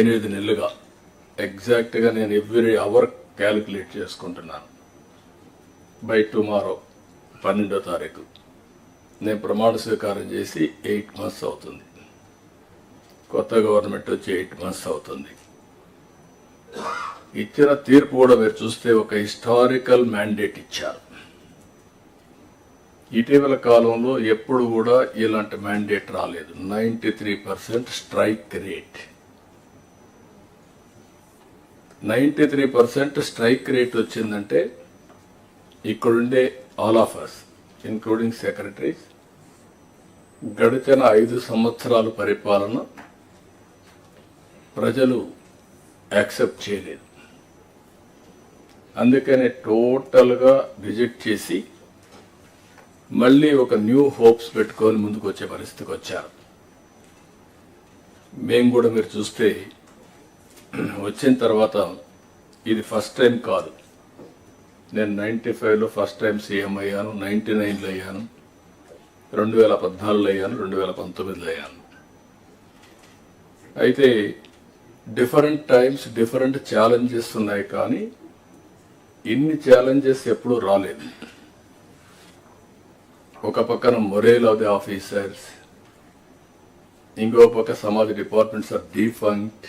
ఎనిమిది నెలలుగా. ఎగ్జాక్ట్గా నేను ఎవ్రీ అవర్ క్యాలిక్యులేట్ చేసుకుంటున్నాను. బై టుమారో పన్నెండో తారీఖు. నేను ప్రమాణ స్వీకారం చేసి ఎయిట్ మంత్స్ అవుతుంది. కొత్త గవర్నమెంట్ వచ్చి ఎయిట్ మంత్స్ అవుతుంది. ఇచ్చిన తీర్పు కూడా మీరు చూస్తే ఒక హిస్టారికల్ మ్యాండేట్ ఇచ్చారు. ఇటీవల కాలంలో ఎప్పుడు కూడా ఇలాంటి మ్యాండేట్ రాలేదు. Ninety three percent strike rate ninety three percent strike rate వచ్చిందంటే ఇక్కడుండే all of us including secretaries గడిచిన ఐదు సంవత్సరాల పరిపాలన ప్రజలు యాక్సెప్ట్ చేయలేదు. అందుకనే టోటల్గా రిజెక్ట్ చేసి మళ్ళీ ఒక న్యూ హోప్స్ పెట్టుకొని ముందుకు వచ్చే పరిస్థితికి వచ్చారు. మేము కూడా మీరు చూస్తే వచ్చిన తర్వాత ఇది ఫస్ట్ టైం కాదు. నేను నైంటీ ఫైవ్లో ఫస్ట్ టైం సీఎం అయ్యాను నైంటీ నైన్లో అయ్యాను రెండు వేల పద్నాలుగులో అయ్యాను రెండు వేల పంతొమ్మిదిలో అయ్యాను. అయితే డిఫరెంట్ టైమ్స్ డిఫరెంట్ ఛాలెంజెస్ ఉన్నాయి కానీ ఇన్ని ఛాలెంజెస్ ఎప్పుడూ రాలేదు. ఒక పక్కన మొరేల్ ఆఫ్ ది ఆఫీసర్స్ ఇంకో పక్క సమాజ్ డిపార్ట్మెంట్స్ ఆర్ డిఫంక్ట్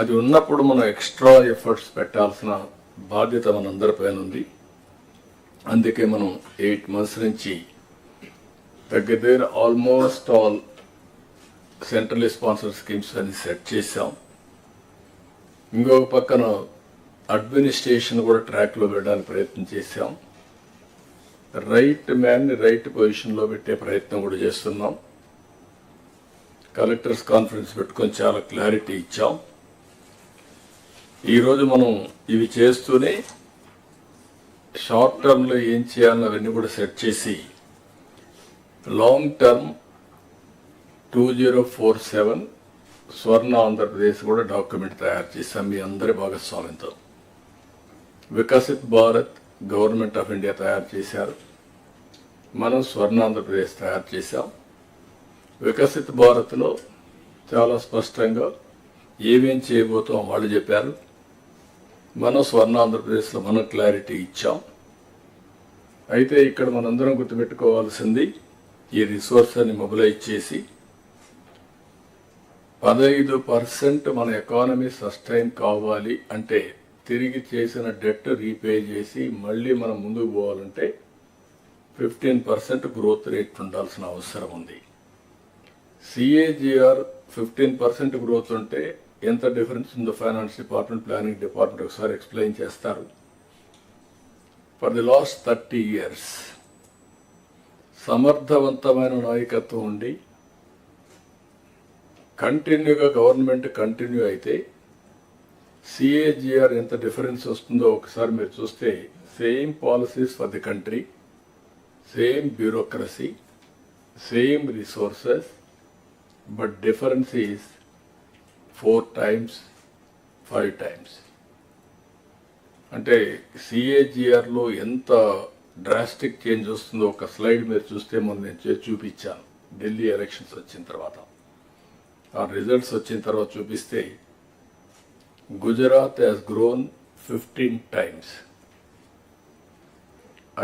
అది ఉన్నప్పుడు మనం ఎక్స్ట్రా ఎఫర్ట్స్ పెట్టాల్సిన బాధ్యత మనందరిపైన ఉంది. అందుకే మనం ఎయిట్ మంత్స్ నుంచి దగ్గర దగ్గర almost all central sponsor schemes అని సెట్ చేశాం. ఇంకొక పక్కన అడ్మినిస్ట్రేషన్ కూడా ట్రాక్లో పెట్టడానికి ప్రయత్నం చేశాం. రైట్ మ్యాన్ని రైట్ పొజిషన్లో పెట్టే ప్రయత్నం కూడా చేస్తున్నాం. కలెక్టర్స్ కాన్ఫరెన్స్ పెట్టుకొని చాలా క్లారిటీ ఇచ్చాం. ఈరోజు మనం ఇవి చేస్తూనే షార్ట్ టర్మ్లో ఏం చేయాలని అవన్నీ కూడా సెట్ చేసి long term two zero four seven Swarna Andhra Pradesh కూడా డాక్యుమెంట్ తయారు చేసాం మీ అందరి భాగస్వామ్యంతో. Viksit Bharat government of India తయారు చేశారు. మనం స్వర్ణ ఆంధ్రప్రదేశ్ తయారు చేశాం. వికసిత్ భారత్లో చాలా స్పష్టంగా ఏమేం చేయబోతాం వాళ్ళు చెప్పారు. మనం స్వర్ణ ఆంధ్రప్రదేశ్లో మనం క్లారిటీ ఇచ్చాం. అయితే ఇక్కడ మనందరం గుర్తుపెట్టుకోవాల్సింది ఈ రిసోర్స్ అని మొబిలైజ్ చేసి పదహైదు పర్సెంట్ మన ఎకానమీ సస్టైన్ కావాలి అంటే తిరిగి చేసిన డెట్ రీపే చేసి మళ్ళీ మనం ముందుకు పోవాలంటే ఫిఫ్టీన్ పర్సెంట్ గ్రోత్ రేట్ ఉండాల్సిన అవసరం ఉంది. సిఏజిఆర్ ఫిఫ్టీన్ పర్సెంట్ గ్రోత్ ఉంటే ఎంత డిఫరెన్స్ ఉందో ఫైనాన్స్ డిపార్ట్మెంట్ ప్లానింగ్ డిపార్ట్మెంట్ ఒకసారి ఎక్స్ప్లెయిన్ చేస్తారు. For the last thirty years సమర్థవంతమైన నాయకత్వం ఉండి కంటిన్యూగా గవర్నమెంట్ కంటిన్యూ అయితే సిఏజిఆర్ ఎంత డిఫరెన్స్ వస్తుందో ఒకసారి మీరు చూస్తే same policies for the country same bureaucracy same resources but difference is four times five times అంటే సిఏజిఆర్లో ఎంత డ్రాస్టిక్ చేంజ్ వస్తుందో ఒక స్లైడ్ మీరు చూస్తే మొన్న నేను చూపించాను. ఢిల్లీ ఎలక్షన్స్ వచ్చిన తర్వాత. ఆ రిజల్ట్స్ వచ్చిన తర్వాత చూపిస్తే Gujarat has grown fifteen times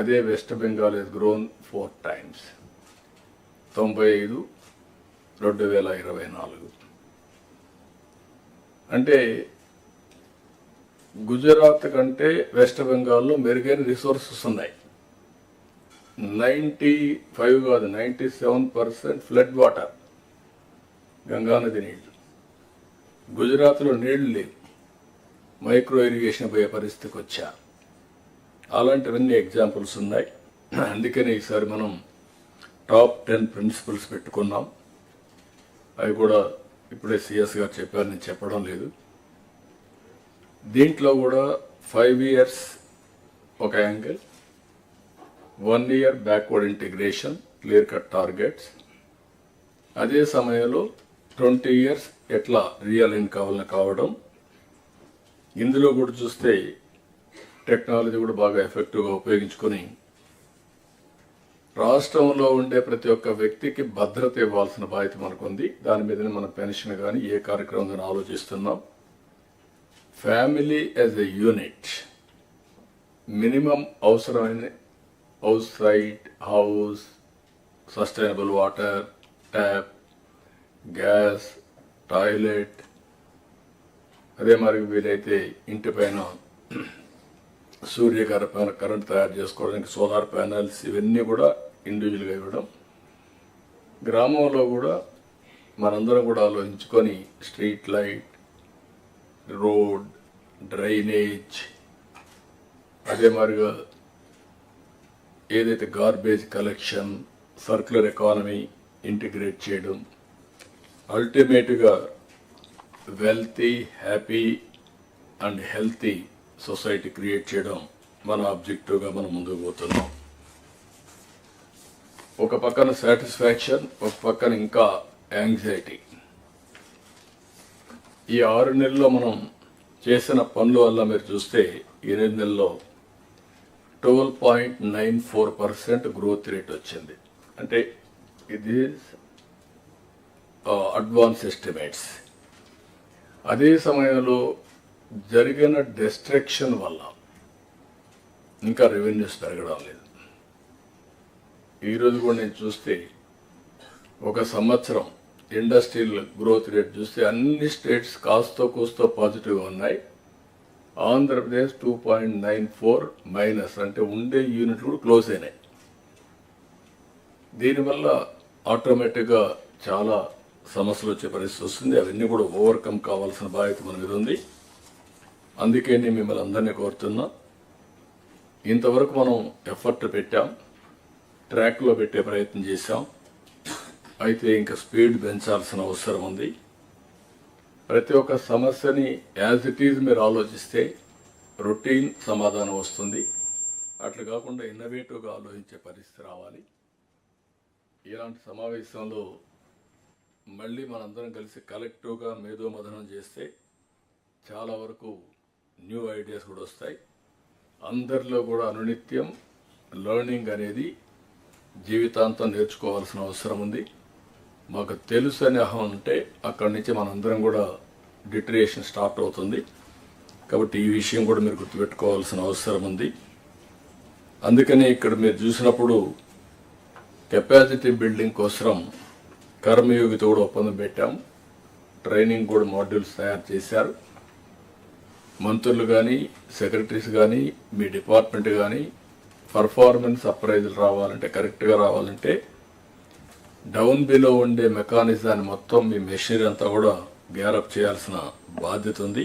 అదే West Bengal has grown four times తొంభై ఐదు రెండు వేల ఇరవై నాలుగు. అంటే గుజరాత్ కంటే వెస్ట్ బెంగాల్లో మెరుగైన రిసోర్సెస్ ఉన్నాయి నైంటీ ఫైవ్ కాదు ninety seven percent flood water గంగానది నీళ్ళు. గుజరాత్లో నీళ్ళు లేవు. మైక్రో ఇరిగేషన్ పోయే పరిస్థితికి వచ్చా. అలాంటివన్నీ ఎగ్జాంపుల్స్ ఉన్నాయి. అందుకని ఈసారి మనం టాప్ టెన్ ప్రిన్సిపల్స్ పెట్టుకున్నాం. అవి కూడా ఇప్పుడే సిఎస్ గారు చెప్పారు నేను చెప్పడం లేదు. దీంట్లో కూడా ఫైవ్ ఇయర్స్ ఒక angle one year backward integration clear cut targets అదే సమయంలో ట్వంటీ ఇయర్స్ ఎట్లా రియల్ ఇన్ కావాలని కావడం. ఇందులో కూడా చూస్తే టెక్నాలజీ కూడా బాగా ఎఫెక్టివ్గా ఉపయోగించుకొని రాష్ట్రంలో ఉండే ప్రతి ఒక్క వ్యక్తికి భద్రత ఇవ్వాల్సిన బాధ్యత మనకుంది. దాని మీదనే మన పెన్షన్ కానీ ఏ కార్యక్రమం కానీ ఆలోచిస్తున్నాం. Family as a unit. Minimum అవసరమైన house right house sustainable water tap gas toilet. అదే మరి వీలైతే ఇంటి పైన సూర్యకర పైన కరెంట్ తయారు చేసుకోవడానికి సోలార్ ప్యానల్స్ ఇవన్నీ కూడా ఇండివిజువల్గా ఇవ్వడం. గ్రామంలో కూడా మనందరం కూడా ఆలోచించుకొని స్ట్రీట్ లైట్ రోడ్ డ్రైనేజ్ అదే మాదిరిగా ఏదైతే garbage collection circular economy integrate చేయడం అల్టిమేట్గా wealthy happy and healthy society create చేయడం మన ఆబ్జెక్టివ్గా మనం ముందుకు పోతున్నాం. ఒక పక్కన సాటిస్ఫాక్షన్ ఒక పక్కన ఇంకా యాంగ్జైటీ ఈ ఆరు నెలల్లో మనం చేసిన పనుల వల్ల మీరు చూస్తే ఎనిమిది నెలల్లో twelve point nine four percent growth rate వచ్చింది. అంటే ఇది అడ్వాన్స్ ఎస్టిమేట్స్ అదే సమయంలో జరిగిన డిస్ట్రక్షన్ వల్ల ఇంకా రెవెన్యూస్ పెరగడం లేదు. ఈరోజు కూడా నేను చూస్తే ఒక సంవత్సరం ఇండస్ట్రియల్ గ్రోత్ రేట్ చూస్తే అన్ని స్టేట్స్ కాస్తో కూస్తో పాజిటివ్గా ఉన్నాయి. Andhra Pradesh two point nine four minus అంటే ఉండే యూనిట్లు కూడా క్లోజ్ అయినాయి. దీనివల్ల ఆటోమేటిక్గా చాలా సమస్యలు వచ్చే పరిస్థితి వస్తుంది. అవన్నీ కూడా ఓవర్కమ్ కావాల్సిన బాధ్యత మన మీద ఉంది. అందుకే నేను మిమ్మల్ని అందరినీ కోరుతున్నా ఇంతవరకు మనం ఎఫర్ట్ పెట్టాం. ట్రాక్లో పెట్టే ప్రయత్నం చేశాం. అయితే ఇంకా స్పీడ్ పెంచాల్సిన అవసరం ఉంది. ప్రతి ఒక్క సమస్యని యాజ్ ఇట్ ఈజ్ మీరు ఆలోచిస్తే రొటీన్ సమాధానం వస్తుంది. అట్లా కాకుండా ఇన్నోవేటివ్గా ఆలోచించే పరిస్థితి రావాలి. ఇలాంటి సమావేశంలో మళ్ళీ మనందరం కలిసి కలెక్టివ్గా మేధోమథనం చేస్తే చాలా వరకు న్యూ ఐడియాస్ కూడా వస్తాయి. అందరిలో కూడా అనునిత్యం లెర్నింగ్ అనేది జీవితాంతం నేర్చుకోవాల్సిన అవసరం ఉంది. మాకు తెలుసు అనే అహం ఉంటే అక్కడి నుంచి మనందరం కూడా డిటరేషన్ స్టార్ట్ అవుతుంది. కాబట్టి ఈ విషయం కూడా మీరు గుర్తుపెట్టుకోవాల్సిన అవసరం ఉంది. అందుకనే ఇక్కడ మీరు చూసినప్పుడు కెపాసిటీ బిల్డింగ్ కోసం కర్మయోగితో కూడా ఒప్పందం పెట్టాం. ట్రైనింగ్ కూడా మాడ్యూల్స్ తయారు చేశారు. మంత్రులు కానీ సెక్రటరీస్ కానీ మీ డిపార్ట్మెంట్ కానీ పర్ఫార్మెన్స్ అప్రైజులు రావాలంటే కరెక్ట్గా రావాలంటే డౌన్ బిలో ఉండే మెకానిజాన్ని మొత్తం మీ మెషినరీ అంతా కూడా గ్యారప్ చేయాల్సిన బాధ్యత ఉంది.